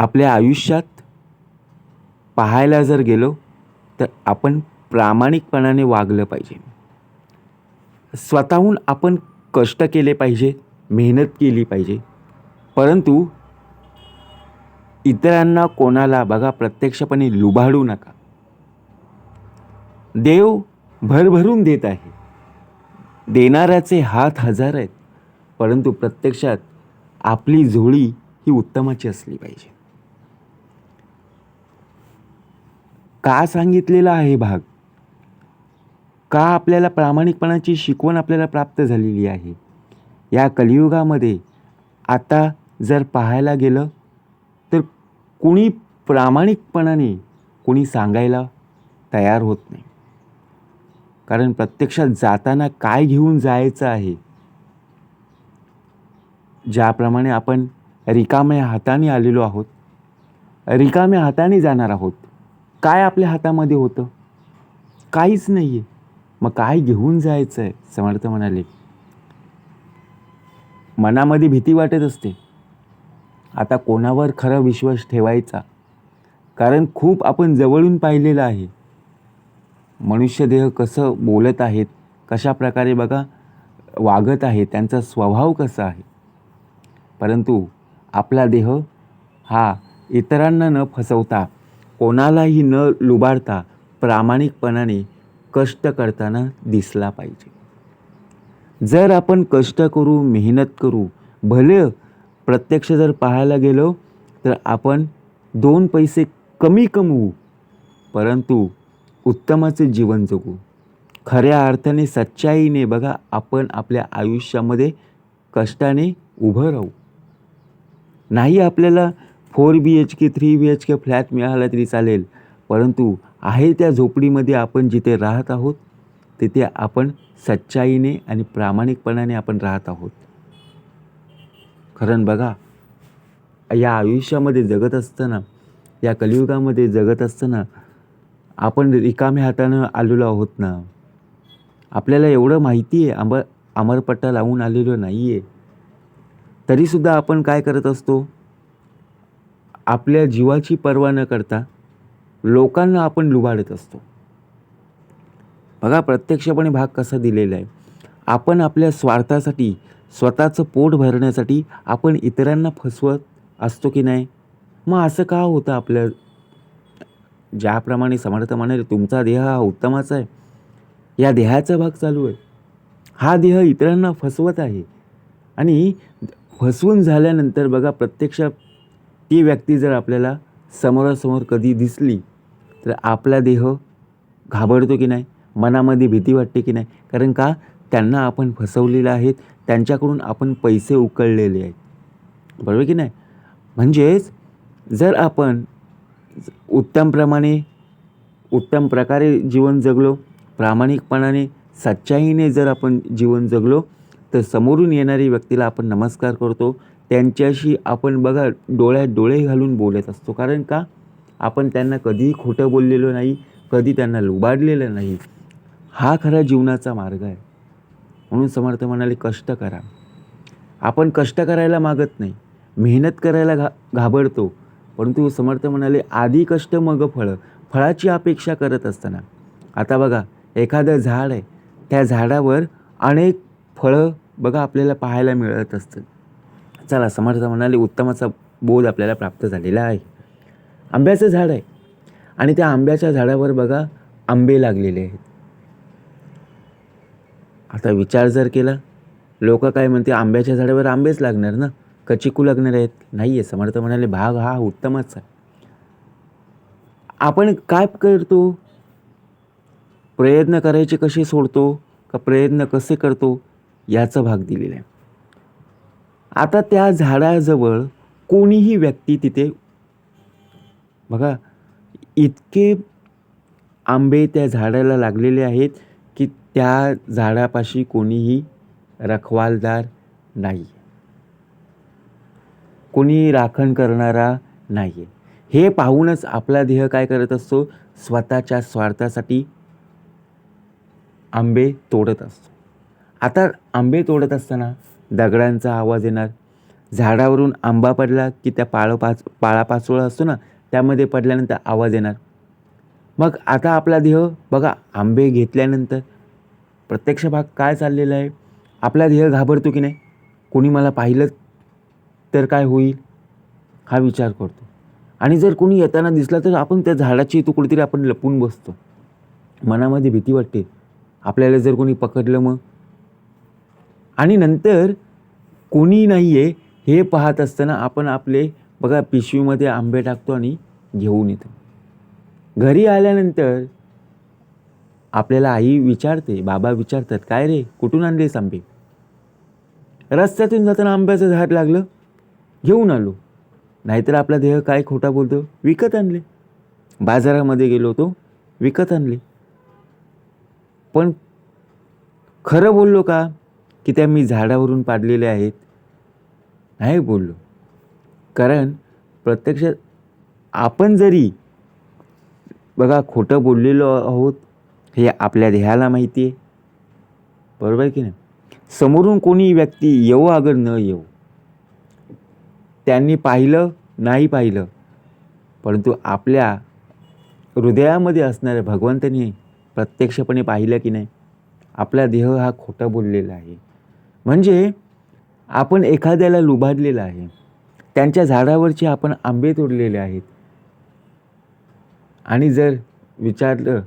आपल्या आयुष्यात पाहायला जर गेलो तर आपण प्रामाणिकपणाने वागलं पाहिजे. स्वतःहून आपण कष्ट केले पाहिजे मेहनत केली पाहिजे. परंतु इतरांना कोणाला बघा प्रत्यक्षपणे लुबाडू नका. देव भरभरून देत आहे. देणाऱ्याचे हात हजार आहेत परंतु प्रत्यक्षात आपली झोळी ही उत्तमाची असली पाहिजे. का सांगितलेला आहे भाग? का आपल्याला प्रामाणिकपणाची शिकवण आपल्याला प्राप्त झालेली आहे? या कलियुगामध्ये आता जर पाहायला गेलं तर कुणी प्रामाणिकपणाने कुणी सांगायला तयार होत नाही. कारण प्रत्यक्षात जाताना काय घेऊन जायचं आहे? ज्याप्रमाणे आपण रिकाम्या हाताने आलेलो आहोत रिकाम्या हाताने जाणार आहोत काय आपल्या हातामध्ये होतं? काहीच नाही आहे मग काय घेऊन जायचं आहे समर्थ म्हणाले. मनामध्ये भीती वाटत असते. आता कोणावर खरा विश्वास ठेवायचा? कारण खूप आपण जवळून पाहिलेलं आहे. मनुष्यदेह कसं बोलत आहेत? कशा प्रकारे बघा? वागत आहे. त्यांचा स्वभाव कसा आहे? परंतु आपला देह हा इतरांना न फसवता कोणालाही न लुबाडता प्रामाणिकपणाने कष्ट करताना दिसला पाहिजे. जर आपण कष्ट करू मेहनत करू भले प्रत्यक्ष जर पाहायला गेलो तर आपण दोन पैसे कमी कमवू परंतु उत्तमाचे जीवन जगू. खऱ्या अर्थाने सच्चाईने बघा आपण आपल्या आयुष्यामध्ये कष्टाने उभं राहू. नाही आपल्याला four B H K three B H K flat मिळाला तरी चालेल परंतु आहे त्या झोपडीमध्ये आपण जिथे राहत आहोत तिथे आपण सच्चाईने आणि प्रामाणिकपणाने आपण राहत आहोत. खरं बघा या आयुष्यामध्ये जगत असताना या कलियुगामध्ये जगत असताना आपण रिकाम्या हातानं आलेलो आहोत ना? आपल्याला एवढं माहिती आहे आंब अमरपट्टा लावून आलेलो नाही आहे तरीसुद्धा आपण काय करत असतो? आपल्या जीवाची पर्वा न करता लोकांना आपण लुबाडत असतो. बघा प्रत्यक्षपणे भाग कसा दिलेला आहे. आपण आपल्या स्वार्थासाठी स्वतःचं पोट भरण्यासाठी आपण इतरांना फसवत असतो की नाही? मग असं का होतं आपल्या? ज्याप्रमाणे समर्थ म्हणाले तुमचा देह हा उत्तमाचा आहे. या देहाचा भाग चालू आहे. हा देह इतरांना फसवत आहे. आणि फसवून झाल्यानंतर बघा प्रत्यक्ष ती व्यक्ती जर आपल्याला समोरासमोर कधी दिसली तर आपला देह घाबरतो की नाही? मनामध्ये भीती वाटते की नाही? कारण का? त्यांना आपण फसवलेलं आहेत त्यांच्याकडून आपण पैसे उकळलेले आहेत. बरोबर की नाही? म्हणजेच जर आपण उत्तमप्रमाणे उत्तम प्रकारे जीवन जगलो प्रामाणिकपणाने सच्चाईने जर आपण जीवन जगलो तर समोरून येणारी व्यक्तीला आपण नमस्कार करतो त्यांच्याशी आपण बघा डोळ्यात डोळे घालून बोलत असतो. कारण का? आपण त्यांना कधीही खोटं बोललेलो नाही कधी त्यांना लुबाडलेलं नाही. हा खरा जीवनाचा मार्ग आहे. म्हणून समर्थ म्हणाले कष्ट करा. आपण कष्ट करायला मागत नाही. मेहनत करायला घा घाबरतो. परंतु समर्थ म्हणाले आधी कष्ट मग फळं. फळाची अपेक्षा करत असताना. आता बघा एखादं झाड आहे. त्या झाडावर अनेक फळं बघा आपल्याला पाहायला मिळत असतं चला समर्थ म्हणाले उत्तमाचा बोध आपल्याला प्राप्त झालेला आहे. आंब्याचं झाड आहे. आणि त्या आंब्याच्या झाडावर बघा आंबे लागलेले आहेत. आता विचार जर केला लोक काय म्हणते आंब्याच्या झाडावर आंबेच लागणार ना? कचिकू चिकू लागणार आहेत? नाही आहे समर्थ म्हणाले भाग हा उत्तमच आहे. आपण काय करतो? प्रयत्न करायचे कसे सोडतो? का प्रयत्न कसे करतो? याचा भाग दिलेला आहे. आता त्या झाडाजवळ कोणीही व्यक्ती तिथे बघा इतके आंबे त्या झाडाला लागलेले आहेत की त्या झाडापाशी कोणीही रखवालदार नाही. कोणी राखण करणारा नाही आहे हे पाहूनच आपला देह काय करत असतो? स्वतःच्या स्वार्थासाठी आंबे तोडत असतो. आता आंबे तोडत असताना दगडांचा आवाज येणार. झाडावरून आंबा पडला की त्या पाळपाच पाळापाचोळा असतो ना त्यामध्ये पडल्यानंतर आवाज येणार. मग आता आपला देह बघा आंबे घेतल्यानंतर प्रत्यक्ष भाग काय चाललेला आहे? आपला देह घाबरतो की नाही? कोणी मला पाहिलं तर काय होईल? हा विचार करतो. आणि जर कोणी येताना दिसला तर आपण त्या झाडाची तो कुठेतरी आपण लपून बसतो. मनामध्ये भीती वाटते. आपल्याला जर कोणी पकडलं मग आणि नंतर कोणी नाही आहे हे पाहत असताना आपण आपले बघा पिशवीमध्ये आंबे टाकतो आणि घेऊन येतो. घरी आल्यानंतर आपल्याला आई विचारते बाबा विचारतात काय रे कुठून आणलेस आंबे? रस्त्यातून जाताना आंब्याचं झाड लागलं घेऊन आलो. नाहीतर आपला देह काय खोटा बोलतो? विकत आणले. बाजारामध्ये गेलो होतो विकत आणले. पण खरं बोललो का? की त्या मी झाडावरून पाडलेले आहेत. नाही बोललो. कारण प्रत्यक्षात आपण जरी बघा खोटं बोललेलो आहोत हे आपल्या देहाला माहिती आहे. बरोबर आहे की नाही? समोरून कोणी व्यक्ती येऊ अगर न येऊ त्यांनी पाहिलं नाही पाहिलं. परंतु आपल्या हृदयामध्ये असणाऱ्या भगवंतानी प्रत्यक्षपणे पाहिलं की नाही? आपला देह हा खोटा बोललेला आहे. म्हणजे आपण एखाद्याला लुबाडलेलं आहे. त्यांच्या झाडावरचे आपण आंबे तोडलेले आहेत. आणि जर विचारलं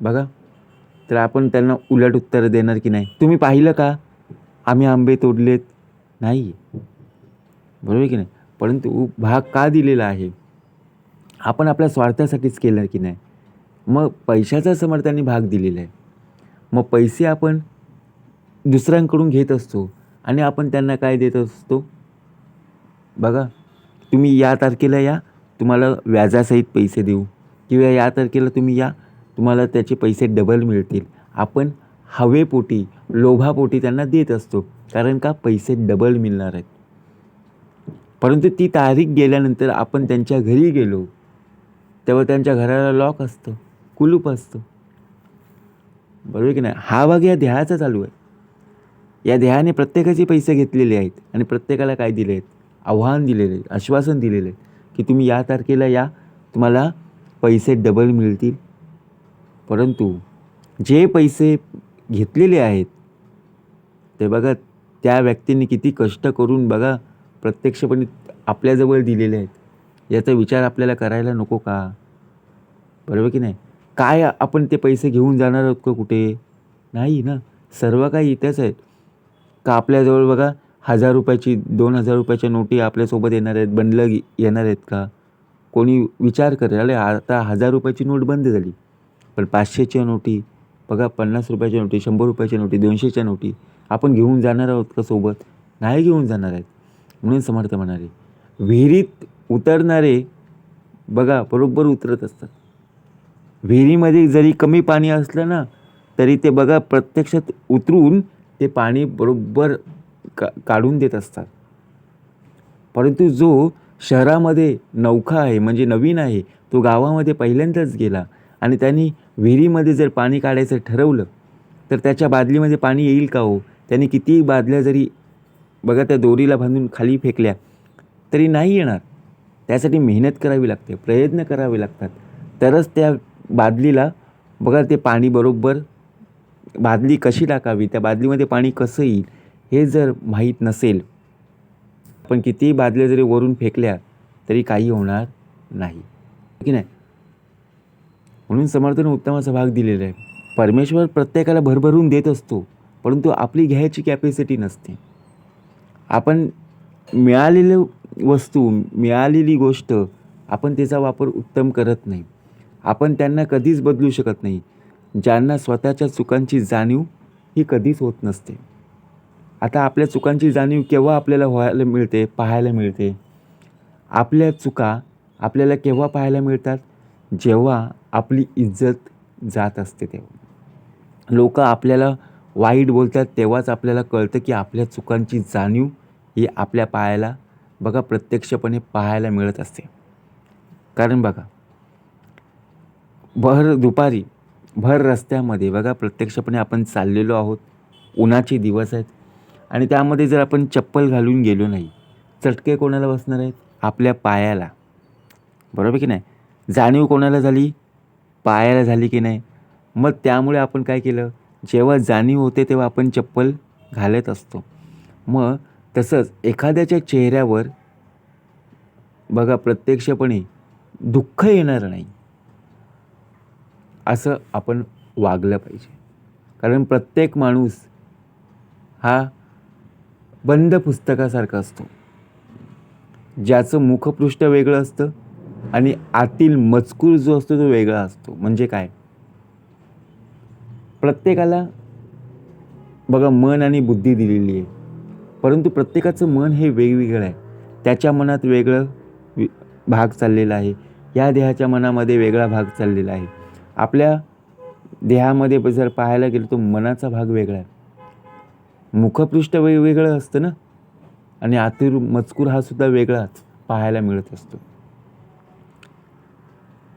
बघा तर आपण त्यांना उलट उत्तर देणार की नाही? तुम्ही पाहिलं का? आम्ही आंबे तोडलेत. नाही. बरोबर आहे की नाही? परंतु भाग का दिलेला आहे? आपण आपल्या स्वार्थासाठीच केलं की नाही? मग पैशाचा समर्थाने भाग दिलेला आहे. मग पैसे आपण दुसऱ्यांकडून घेत असतो आणि आपण त्यांना काय देत असतो? बघा तुम्ही या तारखेला या तुम्हाला व्याजासहित पैसे देऊ. किंवा या तारखेला तुम्ही या तुम्हाला त्याचे पैसे डबल मिळतील. आपण हवेपोटी लोभापोटी त्यांना देत असतो. कारण का? पैसे डबल मिळणार आहेत. परंतु ती तारीख गेल्यानंतर आपण त्यांच्या घरी गेलो तेव्हा त्यांच्या घराला लॉक असतं कुलूप असतं. बरोबर की नाही? हा भाग या देहाचा चालू आहे. या ध्येयाने प्रत्येकाचे पैसे घेतलेले आहेत आणि प्रत्येकाला काय दिले आहेत? आव्हान दिलेले आहे आश्वासन दिलेले आहे की तुम्ही या तारखेला या तुम्हाला पैसे डबल मिळतील. परंतु जे पैसे घेतलेले आहेत ते बघा त्या व्यक्तींनी किती कष्ट करून बघा प्रत्यक्षपणे आपल्याजवळ दिलेले आहेत. याचा विचार आपल्याला करायला नको का? बरोबर की नाही? काय आपण ते पैसे घेऊन जाणार आहोत का कुठे? नाही ना. सर्व काही इथेच आहेत. का आपल्याजवळ बघा हजार रुपयाची दोन हजार रुपयाच्या नोटी आपल्यासोबत येणार आहेत बंडलं येणार आहेत का? कोणी विचार करेल अरे आता हजार रुपयाची नोट बंद झाली. पण पाचशेच्या नोटी बघा पन्नास रुपयाच्या नोटी शंभर रुपयाच्या नोटी दोनशेच्या नोटी आपण घेऊन जाणार आहोत का सोबत? नाही घेऊन जाणार आहेत. म्हणून समर्थ म्हणाले विहिरीत उतरणारे बघा बरोबर उतरत असतात. विहिरीमध्ये जरी कमी पाणी असलं ना तरी ते बघा प्रत्यक्षात उतरून ते पाणी बरोबर का काढून देत असतात. परंतु जो शहरामध्ये नौखा आहे म्हणजे नवीन आहे तो गावामध्ये पहिल्यांदाच गेला आणि त्यांनी विहिरीमध्ये जर पाणी काढायचं ठरवलं तर त्याच्या बादलीमध्ये पाणी येईल का हो? त्यांनी कितीही बादल्या जरी बघा त्या दोरीला बांधून खाली फेकल्या तरी नाही येणार. त्यासाठी मेहनत करावी लागते प्रयत्न करावे लागतात. तरच त्या बादलीला बघा ते पाणी बरोबर बादली कशी टाकावी त्या बादलीमध्ये पाणी कसं येईल? हे जर माहीत नसेल पण कितीही बादल्या जरी वरून फेकल्या तरी काही होणार नाही. की नाही? म्हणून समर्थन उत्तमाचा भाग दिलेला आहे. परमेश्वर प्रत्येकाला भरभरून देत असतो परंतु आपली घ्यायची कॅपॅसिटी नसते. आपण मिळालेलं वस्तू मिळालेली गोष्ट आपण त्याचा वापर उत्तम करत नाही. आपण त्यांना कधीच बदलू शकत नाही. ज्यांना स्वतःच्या चुकांची जाणीव ही कधीच होत नसते. आता आपल्या चुकांची जाणीव केव्हा आपल्याला व्हायला मिळते पाहायला मिळते? आपल्या चुका आपल्याला केव्हा पाहायला मिळतात? जेव्हा आपली इज्जत जात असते तेव्हा. लोक आपल्याला वाईट बोलतात तेव्हाच आपल्याला कळतं की आपल्या चुकांची जाणीव ही आपल्या पायाला बघा प्रत्यक्षपणे पाहायला मिळत असते. कारण बघा भर दुपारी भर रस्त्यामध्ये बघा प्रत्यक्षपणे आपण चाललेलो आहोत. उन्हाचे दिवस आहेत. आणि त्यामध्ये जर आपण चप्पल घालून गेलो नाही चटके कोणाला बसणार आहेत? आपल्या पायाला. बरोबर की नाही? जाणीव कोणाला झाली? पायाला झाली की नाही? मग त्यामुळे आपण काय केलं? जेव्हा जाणीव होते तेव्हा आपण चप्पल घालत असतो. मग तसंच एखाद्याच्या चेहऱ्यावर बघा प्रत्यक्षपणे दुःख येणार नाही. असं आपण वागलं पाहिजे. कारण प्रत्येक माणूस हा बंद पुस्तकासारखा असतो. ज्याचं मुखपृष्ठ वेगळं असतं आणि आतील मजकूर जो असतो तो वेगळा असतो. म्हणजे काय? प्रत्येकाला बघा मन आणि बुद्धी दिलेली आहे. परंतु प्रत्येकाचं मन हे वेगवेगळं आहे. त्याच्या मनात वेगळं भाग चाललेला आहे. या देहाच्या मनामध्ये वेगळा भाग चाललेला आहे. आपल्या देहामध्ये जर पाहायला गेलो तर मनाचा भाग वेगळा आहे. मुखपृष्ठ वेगवेगळं असतं ना? आणि आतुर मजकूर हा सुद्धा वेगळाच पाहायला मिळत असतो.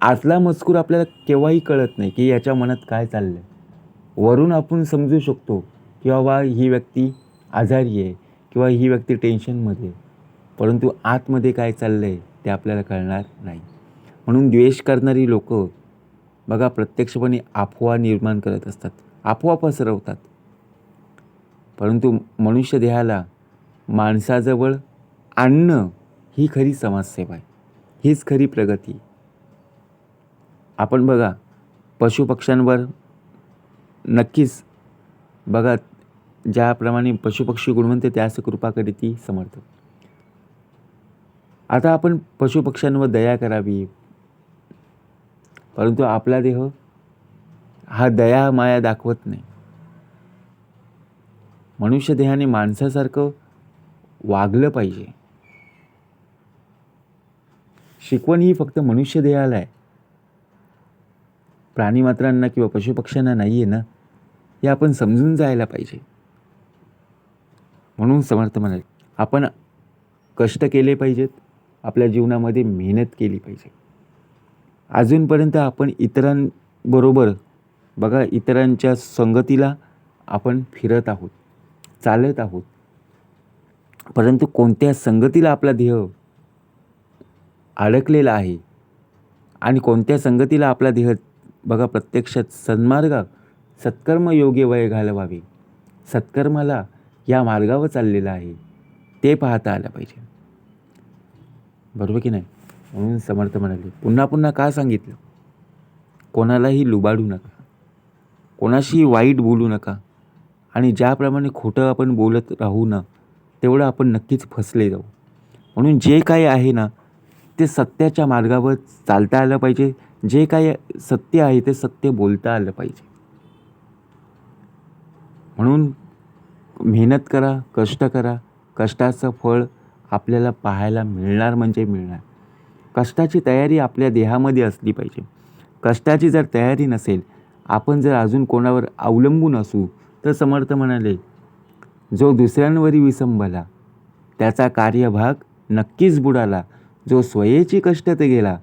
आतला मजकूर आपल्याला केव्हाही कळत नाही की याच्या मनात काय चाललं आहे वरून आपण समजू शकतो की बाबा ही व्यक्ती आजारी आहे किंवा ही व्यक्ती टेन्शनमध्ये आहे. परंतु आतमध्ये काय चाललं आहे ते आपल्याला कळणार नाही. म्हणून द्वेष करणारी लोकं बघा प्रत्यक्षपणे अफवा निर्माण करत असतात. अफवा पसरवतात. परंतु मनुष्य देहाला माणसाजवळ आणणं ही खरी समाजसेवा आहे. हीच खरी प्रगती. आपण बघा पशुपक्ष्यांवर नक्कीच बघा ज्याप्रमाणे पशुपक्षी गुणवंत त्यास कृपा ती समर्थ. आता आपण पशुपक्ष्यांवर दया करावी परंतु आपला देह हा दया माया दाखवत नाही. मनुष्य देहाने माणसासारखं वागलं पाहिजे. शिकवण ही फक्त मनुष्य देहाला आहे. प्राणीमात्रांना किंवा पशुपक्ष्यांना नाही आहे ना हे आपण समजून जायला पाहिजे. म्हणून समर्थ म्हणाले आपण कष्ट केले पाहिजेत आपल्या जीवनामध्ये मेहनत केली पाहिजे. अजूनपर्यंत आपण इतरांबरोबर बघा इतरांच्या संगतीला आपण फिरत आहोत चालत आहोत. परंतु कोणत्या संगतीला आपला देह अडकलेला आहे आणि कोणत्या संगतीला आपला देह बघा प्रत्यक्षात सन्मार्गात सत्कर्म योग्य वय घालवावे सत्कर्माला या मार्गावर चाललेला आहे ते पाहता आलं पाहिजे. बरोबर की नाही? म्हणून समर्थ म्हणाले पुन्हा पुन्हा का सांगितलं? कोणालाही लुबाडू नका. कोणाशी वाईट बोलू नका. आणि ज्याप्रमाणे खोटं आपण बोलत राहू ना तेवढं आपण नक्कीच फसले जाऊ. म्हणून जे काही आहे ना ते सत्याच्या मार्गावर चालता आलं पाहिजे. जे काही सत्य आहे ते सत्य बोलता आलं पाहिजे. म्हणून मेहनत करा कष्ट करा. कष्टाचं फळ आपल्याला पाहायला मिळणार म्हणजे मिळणार. कष्टाची तयारी आपल्या देहामध्ये असली पाहिजे. कष्टाची जर तयारी नसेल आपण जर अजून कोणावर अवलंबून असू तर समर्थ म्हणाले जो दुसऱ्यांवरी विसंबला त्याचा कार्यभाग नक्कीच बुडाला. जो स्वयेची कष्ट ते गेला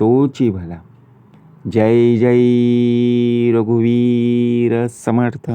तोची भला. जय जय रघुवीर समर्थ.